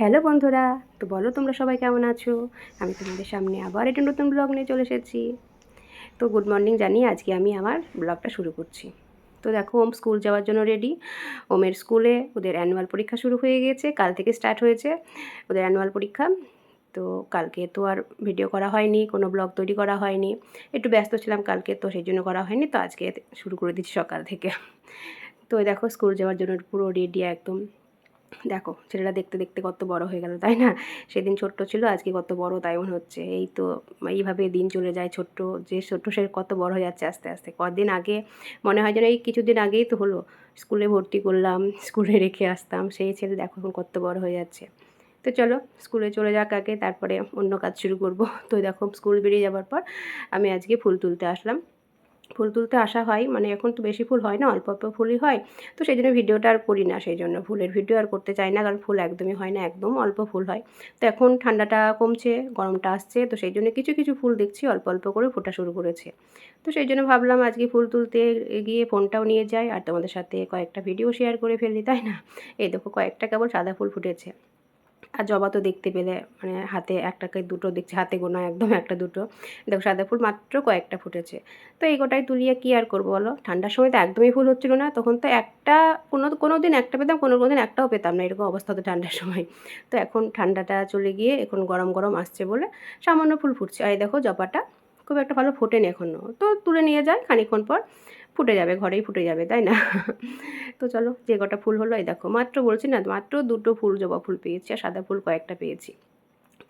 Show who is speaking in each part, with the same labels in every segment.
Speaker 1: Hello বন্ধুরা, তো বলো তোমরা সবাই কেমন আছো? আমি তোমাদের সামনে আবার একটা নতুন ব্লগ নিয়ে চলে এসেছি। তো গুড মর্নিং জানিয়ে আজকে আমি আমার ব্লগটা শুরু করছি। তো দেখো, ওম স্কুল যাওয়ার জন্য রেডি ওমের স্কুলে ওদের অ্যানুয়াল পরীক্ষা শুরু হয়ে গিয়েছে, কাল থেকে স্টার্ট হয়েছে ওদের অ্যানুয়াল পরীক্ষা। তো কালকে তো আর ভিডিও করা হয়নি, কোনো ব্লগ তৈরি করা হয়নি। একটু ব্যস্ত ছিলাম কালকে, তো সেই জন্য করা হয়নি, তো আজকে শুরু করে দিচ্ছি সকাল থেকে। তো দেখো স্কুল যাওয়ার জন্য পুরো রেডি একদম। দেখো ছেলেটা দেখতে দেখতে কত বড় হয়ে গেল, তাই না? সেদিন ছোট্ট ছিল, আজকে কত বড়, তাই মনে হচ্ছে। এই তো এইভাবে দিন চলে যায়, ছোট্ট, যে ছোট্ট সে কত বড় হয়ে যাচ্ছে আস্তে আস্তে। কদিন আগে, মনে হয় যেন এই কিছুদিন আগেই তো হলো। স্কুলে ভর্তি করলাম, স্কুলে রেখে আসতাম, সেই ছেলে দেখো এখন কত বড় হয়ে যাচ্ছে। তো চলো, স্কুলে চলে যাক আগে, তারপরে অন্য কাজ শুরু করব। তো দেখো, স্কুল বেরিয়ে যাওয়ার পর আমি আজকে ফুল তুলতে আসলাম। ফুল তুলতে আসা হয় মানে এখন তো বেশি ফুল হয় না, অল্প অল্প ফুলই হয়। তো সেই জন্য ভিডিওটা আর করি না সেই জন্য ফুলের ভিডিও আর করতে চাই না, কারণ ফুল একদমই হয় না, একদম অল্প ফুল হয়। তো এখন ঠান্ডাটা কমছে, গরমটা আসছে, তো সেই জন্য কিছু কিছু ফুল দেখছি, অল্প অল্প করে ফোটা শুরু করেছে। তো সেই জন্য ভাবলাম আজকে ফুল তুলতে গিয়ে ফোনটাও নিয়ে যাই, আর তোমাদের সাথে কয়েকটা ভিডিও শেয়ার করে ফেলি, তাই না? এই দেখো কয়েকটা কেবল সাদা ফুল ফুটেছে। আর জবা তো দেখতে পেলে মানে হাতে একটাকে দুটো দেখছি, হাতে গোনা একদম একটা দুটো। দেখো সাদা ফুল মাত্র কয়েকটা ফুটেছে। তো এই গোটাই তুলিয়ে কী আর করব বলো? ঠান্ডার সময় তো একদমই ফুল হচ্ছিল না, তখন তো একটা, কোনো কোনো দিন একটা পেতাম, কোনো কোনো দিন একটাও পেতাম না, এরকম অবস্থা তো ঠান্ডার সময়। তো এখন ঠান্ডাটা চলে গিয়ে এখন গরম গরম আসছে বলে সামান্য ফুল ফুটছে। আর দেখো জবাটা খুব একটা ভালো ফোটেনি এখনও তো তুলে নিয়ে যায় খানিক্ষণ পর ফুটে যাবে, ঘরেই ফুটে যাবে, তাই না? তো চলো, যে কটা ফুল হলো, এই দেখো, মাত্র বলছি না, মাত্র দুটো ফুল জবা ফুল পেয়েছি আর সাদা ফুল কয়েকটা পেয়েছি।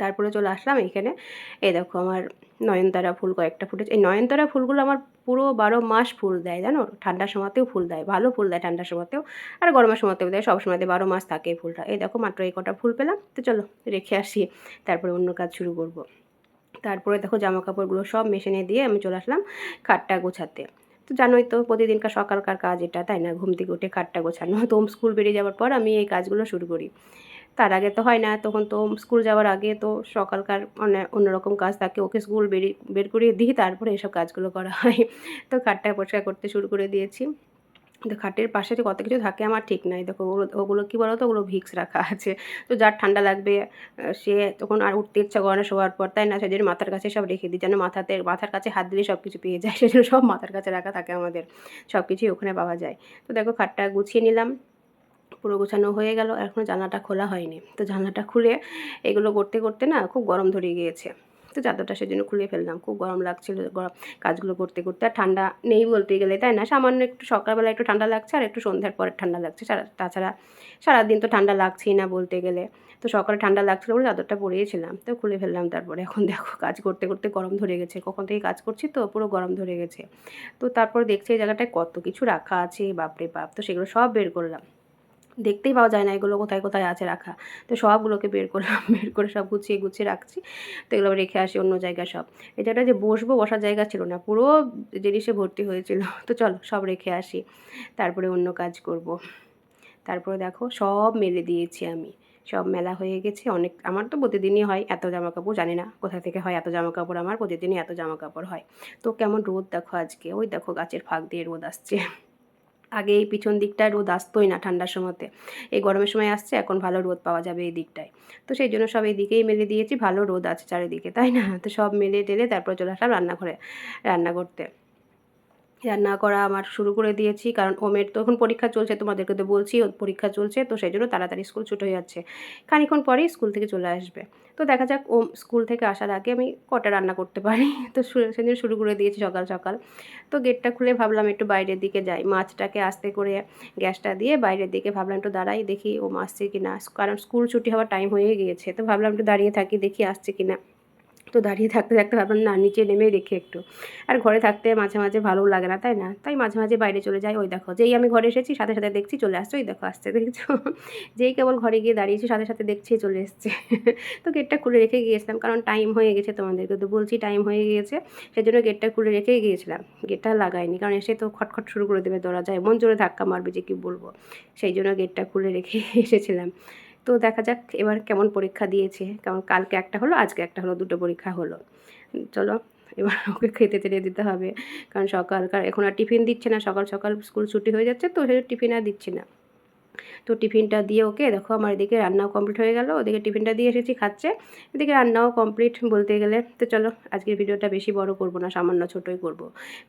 Speaker 1: তারপরে চলে আসলাম এখানে, এই দেখো আমার নয়নতারা ফুল কয়েকটা ফুটেছে। এই নয়নতারা ফুলগুলো আমার পুরো বারো মাস ফুল দেয়, জানো? ঠান্ডার সময়তেও ফুল দেয়, ভালো ফুল দেয় ঠান্ডার সময়তেও, আর গরমের সময়তেও দেয়, সব সময়তে বারো মাস থাকে ফুলটা। এই দেখো, মাত্র এই কটা ফুল পেলাম, তো চলো, রেখে আসি, তারপরে অন্য কাজ শুরু করব। তারপরে দেখো জামা কাপড়গুলো সব মেশিনে দিয়ে আমি চলে আসলাম খাটটা গোছাতে। তো জানোই তো প্রতিদিনকার সকালকার কাজ এটা, তাই না? ঘুম থেকে উঠে খাটটা গোছানো। তো স্কুল বেরিয়ে যাওয়ার পর আমি এই কাজগুলো শুরু করি। তার আগে তো হয় না, তখন তো স্কুল যাওয়ার আগে তো সকালকার মানে অন্যরকম কাজ থাকে, ওকে স্কুল বেরিয়ে বের করিয়ে দিই, তারপরে এসব কাজগুলো করা হয়। তো খাটটা পরিষ্কার করতে শুরু করে দিয়েছি। খাটের পাশে যে কত কিছু থাকে আমার ঠিক নাই। দেখো ওগুলো কী বলো তো ওগুলো ভিক্স রাখা আছে। তো যার ঠান্ডা লাগবে সে তখন আর উঠতে ইচ্ছা করে না শোয়ার পর। তাই না? সেজন্য মাথার কাছে সব রেখে দিই যেন মাথাতে, মাথার কাছে হাত দিলে সব কিছু পেয়ে যায়। সেজন্য সব মাথার কাছে রাখা থাকে আমাদের। সব কিছুই ওখানে পাওয়া যায়। তো দেখো খাটটা গুছিয়ে নিলাম। পুরো গোছানো হয়ে গেল। এখনও জানলাটা খোলা হয়নি। তো জানলাটা খুলে এগুলো করতে করতে না খুব গরম ধরে গিয়েছে। তো চাদরটা সেজন্য খুলে ফেললাম। খুব গরম লাগছিল গরম কাজগুলো করতে করতে। আর ঠান্ডা নেই বলতে গেলে, তাই না? সামান্য একটু সকালবেলা একটু ঠান্ডা লাগছে আর একটু সন্ধ্যার পরে ঠান্ডা লাগছে। সারা, তাছাড়া সারাদিন তো ঠান্ডা লাগছেই না বলতে গেলে। তো সকালে ঠান্ডা লাগছিল বলে চাদরটা পরিয়েছিলাম তো খুলে ফেললাম তারপরে। এখন দেখো কাজ করতে করতে গরম ধরে গেছে। কখন থেকে কাজ করছি তো? পুরো গরম ধরে গেছে। তো তারপর দেখছি এই জায়গাটায় কত কিছু রাখা আছে। বাপরে বাপ! তো সেগুলো সব বের করলাম। দেখতেই পাওয়া যায় না এগুলো কোথায় কোথায় আছে রাখা। তো সবগুলোকে বের করলাম বের করে সব গুছিয়ে গুছিয়ে রাখছি। তো এগুলো রেখে আসি অন্য জায়গায় সব। জায়গাটা যে বসবো বসার জায়গা ছিল না, পুরো জিনিসে ভর্তি হয়েছিল। তো চলো সব রেখে আসি। তারপরে অন্য কাজ করব। তারপরে দেখো সব মেলে দিয়েছি আমি। সব মেলা হয়ে গেছে। অনেক, আমার তো প্রতিদিনই হয় এত জামা কাপড় জানি না কোথা থেকে হয় এত জামা কাপড় আমার, প্রতিদিনই এত জামা কাপড় হয়। তো কেমন রোদ দেখো আজকে। ওই দেখো গাছের ফাঁক দিয়ে রোদ আসছে। আগে এই পিছন দিকটায় রোদ আসতোই না ঠান্ডার সময়তে। এই গরমের সময় আসছে, এখন ভালো রোদ পাওয়া যাবে এই দিকটায়। তো সেই জন্য সব এই দিকেই মেলে দিয়েছি, ভালো রোদ আছে চারিদিকে, তাই না? তো সব মেলে টেলে তারপর চলে আসলাম রান্নাঘরে রান্না করতে রান্না করা আমার শুরু করে দিয়েছি। কারণ ওমের তো এখন পরীক্ষা চলছে, তোমাদেরকে তো বলছি পরীক্ষা চলছে, তো সেই জন্য তাড়াতাড়ি স্কুল ছুট হয়ে যাচ্ছে। খানিক্ষণ পরেই স্কুল থেকে চলে আসবে। তো দেখা যাক ও স্কুল থেকে আসার আগে আমি কটা রান্না করতে পারি। তো সেদিন শুরু করে দিয়েছি সকাল সকাল। তো গেটটা খুলে ভাবলাম একটু বাইরের দিকে যাই। মাছটাকে আস্তে করে গ্যাসটা দিয়ে বাইরের দিকে ভাবলাম একটু দাঁড়াই, দেখি ও আসছে কি না কারণ স্কুল ছুটি হওয়ার টাইম হয়ে গিয়েছে। তো ভাবলাম একটু দাঁড়িয়ে থাকি, দেখি আসছে কি না তো দাঁড়িয়ে থাকতে থাকতে ভাবলাম, না, নিচে নেমে দেখি একটু। আর ঘরে থাকতে মাঝে মাঝে ভালো লাগে না, তাই না? তাই মাঝে মাঝে বাইরে চলে যাই, ওই দেখো, যেই আমি ঘরে এসেছি সাথে সাথে দেখছি চলে আসছে, ওই দেখো, আসছে, দেখছ? যেই কেবল ঘরে গিয়ে দাঁড়িয়েছি সাথে সাথে দেখছি চলে এসছে। তো গেটটা খুলে রেখে গিয়েছিলাম, কারণ টাইম হয়ে গেছে তোমাদেরকে, তো বলছি টাইম হয়ে গিয়েছে, সেজন্য গেটটা খুলে রেখেই গিয়েছিলাম। গেটটা লাগাইনি, কারণ এসে তো খটখট শুরু করে দেবে, দরজা এমন জোরে ধাক্কা মারবে যে কী বলব? সেই জন্য গেটটা খুলে রেখে এসেছিলাম। তো দেখা যাক এবার কেমন পরীক্ষা দিয়েছে। কারণ কালকে একটা হলো, আজকে একটা হলো, দুটো পরীক্ষা হলো। চলো, এবার ওকে খেতে তেড়ে দিতে হবে। কারণ সকালকার এখন আর টিফিন দিচ্ছে না, সকাল সকাল স্কুল ছুটি হয়ে যাচ্ছে, তো সে টিফিন আর দিচ্ছি না। তো টিফিনটা দিয়ে ওকে দেখো আমার এদিকে রান্নাও কমপ্লিট হয়ে গেল, ওদিকে টিফিনটা দিয়ে এসেছি খাচ্ছে। এদিকে রান্নাও কমপ্লিট বলতে গেলে, তো চলো আজকের ভিডিওটা বেশি বড় করব না, সামান্য ছোটোই করব।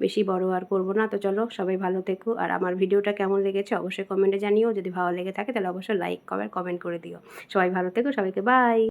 Speaker 1: বেশি বড় আর করব না, তো চলো সবাই ভালো থেকো। আর আমার ভিডিওটা কেমন লেগেছে অবশ্যই কমেন্টে জানিও, যদি ভালো লেগে থাকে তাহলে অবশ্যই লাইক কমেন্ট কমেন্ট করে দিও। সবাই ভালো থেকো, সবাইকে বাই